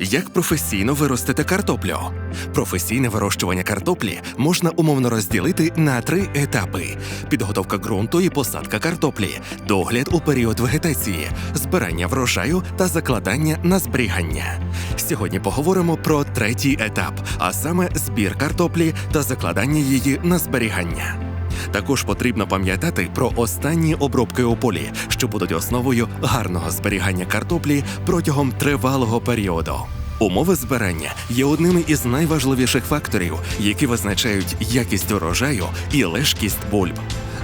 Як професійно виростити картоплю? Професійне вирощування картоплі можна умовно розділити на три етапи: підготовка ґрунту і посадка картоплі, догляд у період вегетації, збирання врожаю та закладання на зберігання. Сьогодні поговоримо про третій етап, а саме збір картоплі та закладання її на зберігання. Також потрібно пам'ятати про останні обробки у полі, що будуть основою гарного зберігання картоплі протягом тривалого періоду. Умови збирання є одними із найважливіших факторів, які визначають якість урожаю і лежкість бульб.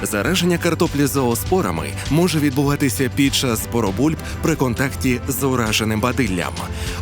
Зараження картоплі зооспорами може відбуватися під час збору бульб при контакті з ураженим бадиллям.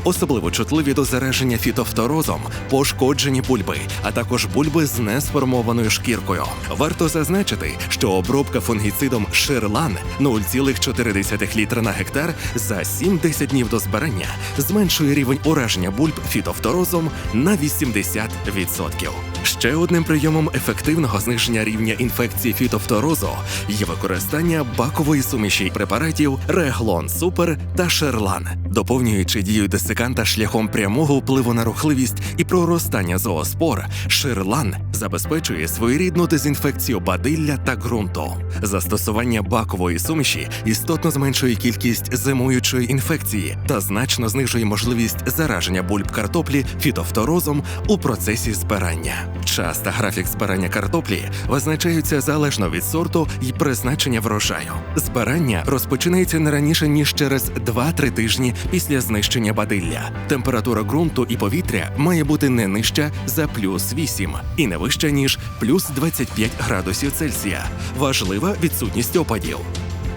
Особливо чутливі до зараження фітофторозом, пошкоджені бульби, а також бульби з несформованою шкіркою. Варто зазначити, що обробка фунгіцидом Ширлан 0,4 літра на гектар за 7-10 днів до збирання зменшує рівень ураження бульб фітофторозом на 80%. Ще одним прийомом ефективного зниження рівня інфекції фітофторозу є використання бакової суміші препаратів Реглон Супер та Шерлан, доповнюючи дію десиканта шляхом прямого впливу на рухливість і проростання зооспор. Шерлан забезпечує своєрідну дезінфекцію бадилля та ґрунту. Застосування бакової суміші істотно зменшує кількість зимуючої інфекції та значно знижує можливість зараження бульб картоплі фітофторозом у процесі збирання. Час та графік збирання картоплі визначаються залежно від сорту і призначення врожаю. Збирання розпочинається не раніше ніж через 2-3 тижні після знищення бадилля. Температура ґрунту і повітря має бути не нижча за плюс 8 і не вища ніж плюс 25 градусів Цельсія. Важлива відсутність опадів.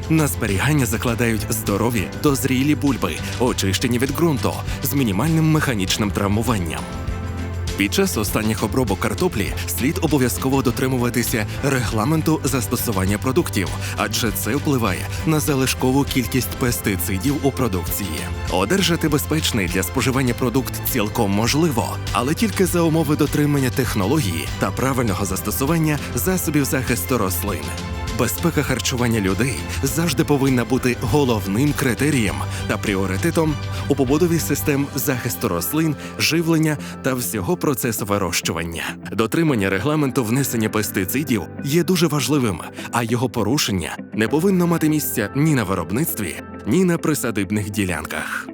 На зберігання закладають здорові дозрілі бульби, очищені від ґрунту з мінімальним механічним травмуванням. Під час останніх обробок картоплі слід обов'язково дотримуватися регламенту застосування продуктів, адже це впливає на залишкову кількість пестицидів у продукції. Одержати безпечний для споживання продукт цілком можливо, але тільки за умови дотримання технології та правильного застосування засобів захисту рослин. Безпека харчування людей завжди повинна бути головним критерієм та пріоритетом у побудові систем захисту рослин, живлення та всього процесу вирощування. Дотримання регламенту внесення пестицидів є дуже важливим, а його порушення не повинно мати місця ні на виробництві, ні на присадибних ділянках.